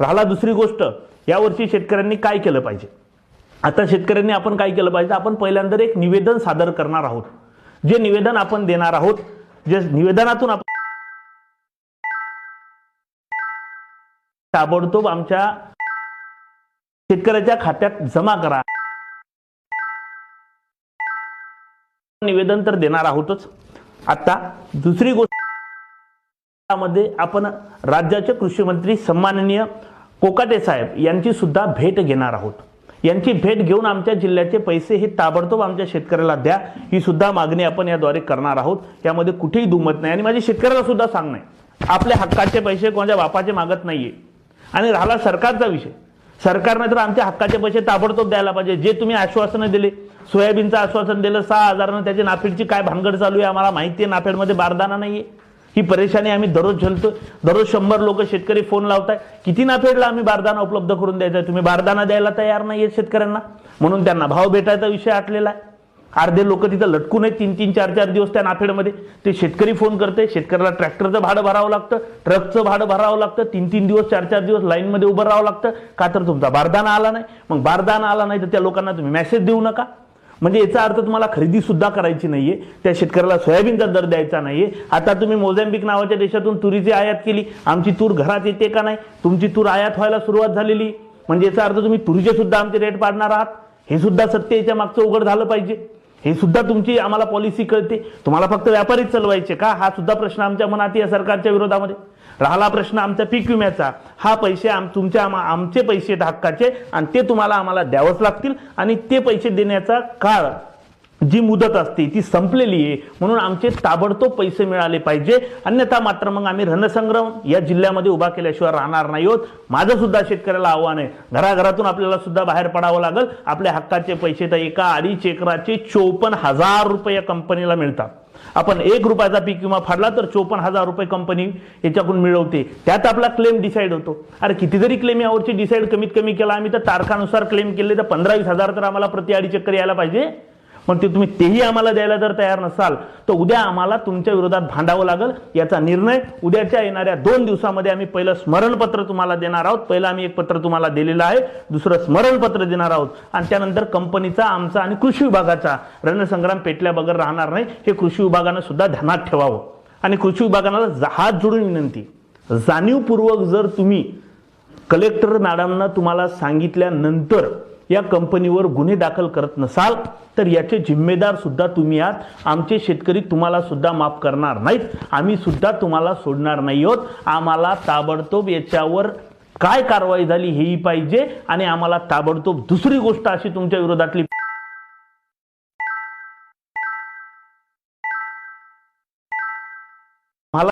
राहिला दुसरी गोष्ट यावर्षी शेतकऱ्यांनी काय केलं पाहिजे? आता शेतकऱ्यांनी आपण काय केलं पाहिजे? आपण पहिल्यांदा एक निवेदन सादर करणार आहोत. जे निवेदन आपण देणार आहोत जे निवेदनातून आपण ताबडतोब आमच्या शेतकऱ्याच्या खात्यात जमा करा. निवेदन तर देणार आहोतच. आता दुसरी गोष्ट मध्ये आपण राज्याचे कृषीमंत्री सन्माननीय कोकाटे साहेब यांची सुद्धा भेट घेणार आहोत. यांची भेट घेऊन आमच्या जिल्ह्याचे पैसे हे ताबडतोब आमच्या शेतकऱ्याला द्या ही सुद्धा मागणी आपण याद्वारे करणार आहोत. यामध्ये कुठेही दुमत नाही आणि माझ्या शेतकऱ्याला सुद्धा सांगणं आहे आपल्या हक्काचे पैसे कोणाच्या बापाचे मागत नाहीये. आणि राहिला सरकारचा विषय. सरकारने तर आमच्या हक्काचे पैसे ताबडतोब द्यायला पाहिजे. जे तुम्ही आश्वासनं दिले सोयाबीनचं आश्वासन दिलं सहा हजारानं त्याची नाफेडची काय भानगड चालू आहे आम्हाला माहिती आहे नाफेडमध्ये बारदाना नाहीये. ही परेशानी आम्ही दररोज झेलतो. दररोज शंभर लोक शेतकरी फोन लावताय. किती नाफेडला आम्ही बारदाना उपलब्ध करून द्यायचा तुम्ही बारदाना द्यायला तयार नाहीये शेतकऱ्यांना. म्हणून त्यांना भाव भेटायचा विषय आटलेला आहे. अर्धे लोक तिथं लटकून आहेत. तीन तीन चार चार दिवस त्या नाफेडमध्ये. ते शेतकरी फोन करते. शेतकऱ्याला ट्रॅक्टरचं भाडं भरावं लागतं. ट्रकचं भाडं भरावं लागतं. तीन तीन दिवस चार चार दिवस लाईनमध्ये उभं राहावं लागतं. का तर तुमचा बारदाना आला नाही. मग बारदाना आला नाही तर त्या लोकांना तुम्ही मेसेज देऊ नका. म्हणजे याचा अर्थ तुम्हाला खरेदी सुद्धा करायची नाहीये. त्या शेतकऱ्याला सोयाबीनचा दर द्यायचा नाहीये. आता तुम्ही मोझॅम्बिक नावाच्या देशातून तुरीची आयात केली. आमची तूर घरात येते का नाही? तुमची तूर आयात व्हायला सुरुवात झालेली. म्हणजे याचा अर्थ तुम्ही तुरीचे सुद्धा आमचे रेट पाडणार आहात. हे सुद्धा सत्य याच्या मागचं उघड झालं पाहिजे. हे सुद्धा तुमची आम्हाला पॉलिसी कळते. तुम्हाला फक्त व्यापारीच चालवायचे का? हा सुद्धा प्रश्न आमच्या मनात या सरकारच्या विरोधामध्ये. राहिला प्रश्न आमच्या पीक विम्याचा. हा पैसे आम तुमच्या आम- आमचे पैसे आहेत हक्काचे आणि ते तुम्हाला आम्हाला द्यावंच लागतील आणि ते पैसे देण्याचा काळ जी मुदत असते ती संपलेली आहे म्हणून आमचे ताबडतोब पैसे मिळाले पाहिजे. अन्यथा मात्र मग आम्ही रणसंग्राम या जिल्ह्यामध्ये उभा केल्याशिवाय राहणार नाही आहोत माझं सुद्धा शेतकऱ्याला आव्हान आहे. घराघरातून आपल्याला सुद्धा बाहेर पडावं लागेल. आपल्या हक्काचे पैसे तर एका अडीच एकराचे चोपन्न हजार रुपये कंपनीला मिळतात. आपण एक रुपयाचा पीक विमा फाडला तर चोपन्न हजार रुपये कंपनी याच्याकडून मिळवते. त्यात आपला क्लेम डिसाईड होतो. अरे कितीतरी क्लेम यावरची डिसाईड कमीत कमी केला. आम्ही तर तारखानुसार क्लेम केले तर पंधरा वीस हजार तर आम्हाला प्रति अडी चक्कर यायला पाहिजे. पण ते तुम्ही तेही आम्हाला द्यायला जर तयार नसाल तर उद्या आम्हाला तुमच्या विरोधात भांडावं लागेल याचा निर्णय उद्याच्या येणाऱ्या दोन दिवसामध्ये आम्ही पहिलं स्मरणपत्र तुम्हाला देणार आहोत. पहिलं आम्ही एक पत्र तुम्हाला दिलेलं आहे दुसरं स्मरणपत्र देणार आहोत. आणि त्यानंतर कंपनीचा आमचा आणि कृषी विभागाचा रणसंग्राम पेटल्या बगर राहणार नाही. हे कृषी विभागानं सुद्धा ध्यानात ठेवावं. आणि कृषी विभागाला जहाज हात जोडून विनंती जाणीवपूर्वक जर तुम्ही कलेक्टर मॅडमना तुम्हाला सांगितल्यानंतर या कंपनीवर गुन्हे दाखल करत नसाल तर याचे जिम्मेदार सुद्धा तुम्ही आहात. आमचे शेतकरी तुम्हाला सुद्धा माफ करणार नाहीत. आम्ही सुद्धा तुम्हाला सोडणार नाही आहोत. आम्हाला ताबडतोब याच्यावर काय कारवाई झाली हेही पाहिजे आणि आम्हाला ताबडतोब दुसरी गोष्ट अशी तुमच्या विरोधातली मला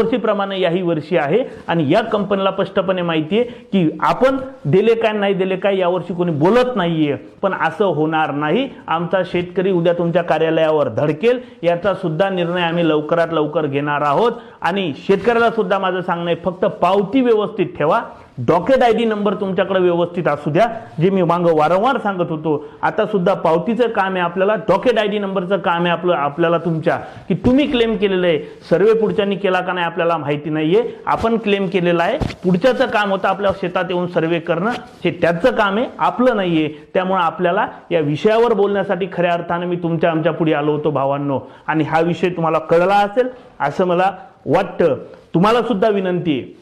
वर्षीप्रमाणे याही वर्षी आहे. आणि या कंपनीला स्पष्टपणे माहिती आहे की आपण दिले काय नाही दिले काय यावर्षी कोणी बोलत नाहीये. पण असं होणार नाही. आमचा शेतकरी उद्या तुमच्या कार्यालयावर धडकेल. याचा सुद्धा निर्णय आम्ही लवकरात लवकर घेणार आहोत. आणि शेतकऱ्याला सुद्धा माझं सांगणं आहे फक्त पावती व्यवस्थित ठेवा. डॉकेट आय डी नंबर तुमच्याकडे व्यवस्थित असू द्या जे मी मागं वारंवार सांगत होतो. आता सुद्धा पावतीचं काम आहे आपल्याला डॉकेट आय डी नंबरचं काम आहे आपलं आपल्याला तुमच्या की तुम्ही क्लेम केलेलं आहे. सर्वे पुढच्यांनी केला का नाही आपल्याला माहिती नाही आहे आपण क्लेम केलेला आहे. पुढच्याचं काम होतं आपल्या शेतात येऊन सर्वे करणं. हे त्याचं काम आहे आपलं नाही आहे त्यामुळे आपल्याला या विषयावर बोलण्यासाठी खऱ्या अर्थानं मी तुमच्या आमच्या पुढे आलो होतो भावांनो. आणि हा विषय तुम्हाला कळला असेल असं मला वाटतं. तुम्हाला सुद्धा विनंती आहे.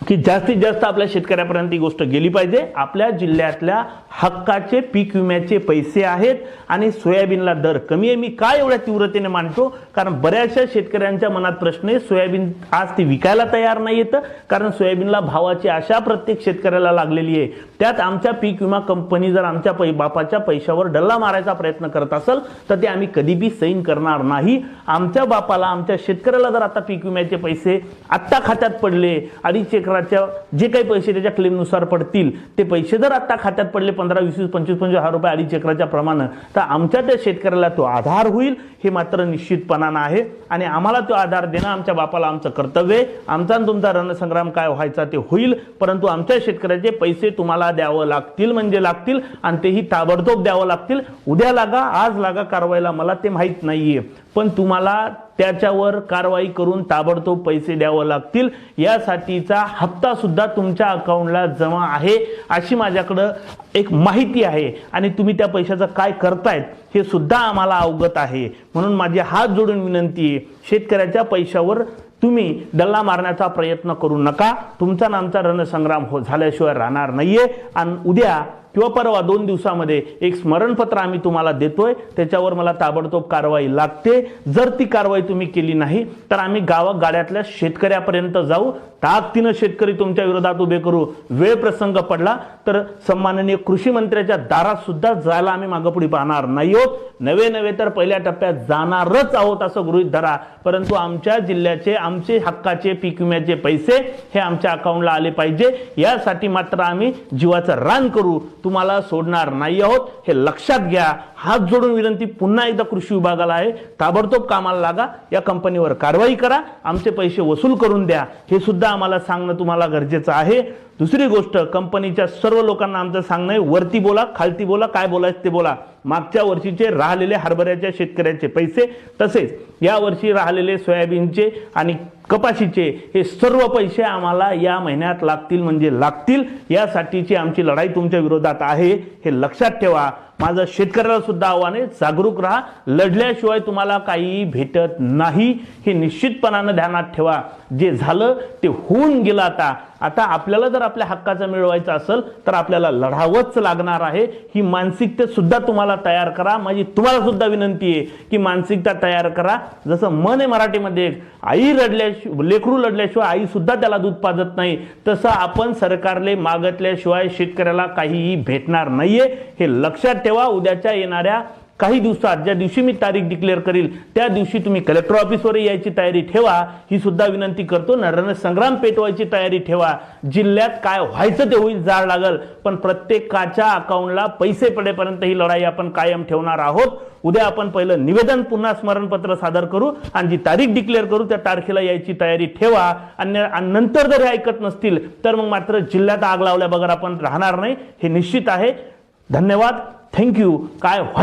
की जास्तीत जास्त आपल्या शेतकऱ्यापर्यंत ही गोष्ट गेली पाहिजे. आपल्या जिल्ह्यातल्या हक्काचे पीक विम्याचे पैसे आहेत आणि सोयाबीनला दर कमी आहे. मी काय एवढ्या तीव्रतेने मांडतो? कारण बऱ्याचशा शेतकऱ्यांच्या मनात प्रश्न आहे सोयाबीन आज ती विकायला तयार नाही येतं. कारण सोयाबीनला भावाची आशा प्रत्येक शेतकऱ्याला लागलेली आहे. त्यात आमच्या पीक विमा कंपनी जर आमच्या पै बापाच्या पैशावर डल्ला मारायचा प्रयत्न करत असेल तर ते आम्ही कधीबी सैन करणार नाही. आमच्या बापाला आमच्या शेतकऱ्याला जर आता पीक विम्याचे पैसे आत्ता खात्यात पडले अडीच एकराच्या जे काही पैसे त्याच्या क्लेमनुसार पडतील ते पैसे जर आत्ता खात्यात पडले पंधरा वीस वीस पंचवीस पंचवीस हजार रुपये अडीच एकराच्या प्रमाणे तर आमच्या त्या शेतकऱ्याला तो आधार होईल हे मात्र निश्चितपणानं आहे आणि आम्हाला तो आधार देणं आमच्या बापाला आमचं कर्तव्य आहे. आमचा आणि तुमचा रणसंग्राम काय व्हायचा ते होईल परंतु आमच्या शेतकऱ्याचे पैसे तुम्हाला द्यावं लागतील म्हणजे लागतील आणि तेही ताबडतोब द्यावं लागतील. उद्या लागा आज लागा कारवाईला मला ते माहीत नाहीये. पण तुम्हाला त्याच्यावर कारवाई करून ताबडतोब पैसे द्यावं लागतील. यासाठीचा हप्ता सुद्धा तुमच्या अकाउंटला जमा आहे अशी माझ्याकडं एक माहिती आहे. आणि तुम्ही त्या पैशाचं काय करतायत हे सुद्धा आम्हाला अवगत आहे. म्हणून माझी हात जोडून विनंती आहे शेतकऱ्याच्या पैशावर तुम्ही डल्ला मारण्याचा प्रयत्न करू नका. तुमचा नामचा रणसंग्राम हो झाल्याशिवाय राहणार नाहीये. आणि उद्या किंवा परवा दोन दिवसामध्ये एक स्मरणपत्र आम्ही तुम्हाला देतोय त्याच्यावर मला ताबडतोब कारवाई लागते. जर ती कारवाई तुम्ही केली नाही तर आम्ही गावा गाड्यातल्या शेतकऱ्यापर्यंत जाऊ. ताकदीनं शेतकरी तुमच्या विरोधात उभे करू. वेळ प्रसंग पडला तर सन्माननीय कृषी मंत्र्याच्या दारात सुद्धा जायला आम्ही मागपुढे पाहणार नाही आहोत. नवे नवे तर पहिल्या टप्प्यात जाणारच आहोत असं गृहीत धरा. परंतु आमच्या जिल्ह्याचे आमचे हक्काचे पीक विम्याचे पैसे हे आमच्या अकाउंटला आले पाहिजे. यासाठी मात्र आम्ही जीवाचं रान करू. तुम्हाला सोडणार नाही आहोत. हे लक्षात घ्या. हात जोडून विनंती पुन्हा एकदा कृषी विभागाला आहे. ताबडतोब कामाला लागा. या कंपनीवर कारवाई करा. आमचे पैसे वसूल करून द्या. हे सुद्धा आम्हाला सांगणं तुम्हाला गरजेचं आहे. दुसरी गोष्ट कंपनीच्या सर्व लोकांना आमचं सांगणं आहे. वरती बोला खालती बोला काय बोलायचं ते बोला. मागच्या वर्षीचे राहिलेले हरभऱ्याच्या शेतकऱ्याचे पैसे तसेच या वर्षी राहिलेले सोयाबीनचे आणि कपाशीचे हे सर्व पैसे आम्हाला या महिन्यात लागतील म्हणजे लागतील यासाठीची आमची लढाई तुमच्या विरोधात आहे हे लक्षात ठेवा. माझं शेतकऱ्याला सुद्धा आव्हान आहे जागरूक राहा. लढल्याशिवाय तुम्हाला काहीही भेटत नाही. हे निश्चितपणानं ध्यानात ठेवा. जे झालं ते होऊन गेलं आता. आता आपल्याला जर आपल्या हक्काचं मिळवायचं असेल तर आपल्याला लढावंच लागणार आहे. ही मानसिकता सुद्धा तुम्हाला तयार करा. माझी तुम्हाला सुद्धा विनंती आहे की मानसिकता तयार करा. जसं मन आहे मराठीमध्ये आई रडल्याशिवाय लेकरू लढल्याशिवाय आई सुद्धा त्याला दूध पाजत नाही. तसं आपण सरकारले मागतल्याशिवाय शेतकऱ्याला काहीही भेटणार नाहीये. हे लक्षात ठेवा. उद्याच्या येणाऱ्या काही दिवसात ज्या दिवशी मी तारीख डिक्लेअर करील त्या दिवशी तुम्ही कलेक्टर ऑफिसवर यायची तयारी ठेवा. ही सुद्धा विनंती करतो न संग्राम पेटवायची तयारी ठेवा. जिल्ह्यात काय व्हायचं ते होईल जाळ लागल पण प्रत्येकाच्या अकाउंटला पैसे पडेपर्यंत ही लढाई आपण कायम ठेवणार आहोत. उद्या आपण पहिलं निवेदन पुन्हा स्मरणपत्र सादर करू आणि जी तारीख डिक्लेअर करू त्या तारखेला यायची तयारी ठेवा. आणि नंतर जर हे ऐकत नसतील तर मग मात्र जिल्ह्यात आग लावल्या बगर आपण राहणार नाही. हे निश्चित आहे. धन्यवाद. थँक्यू काय व्हायचं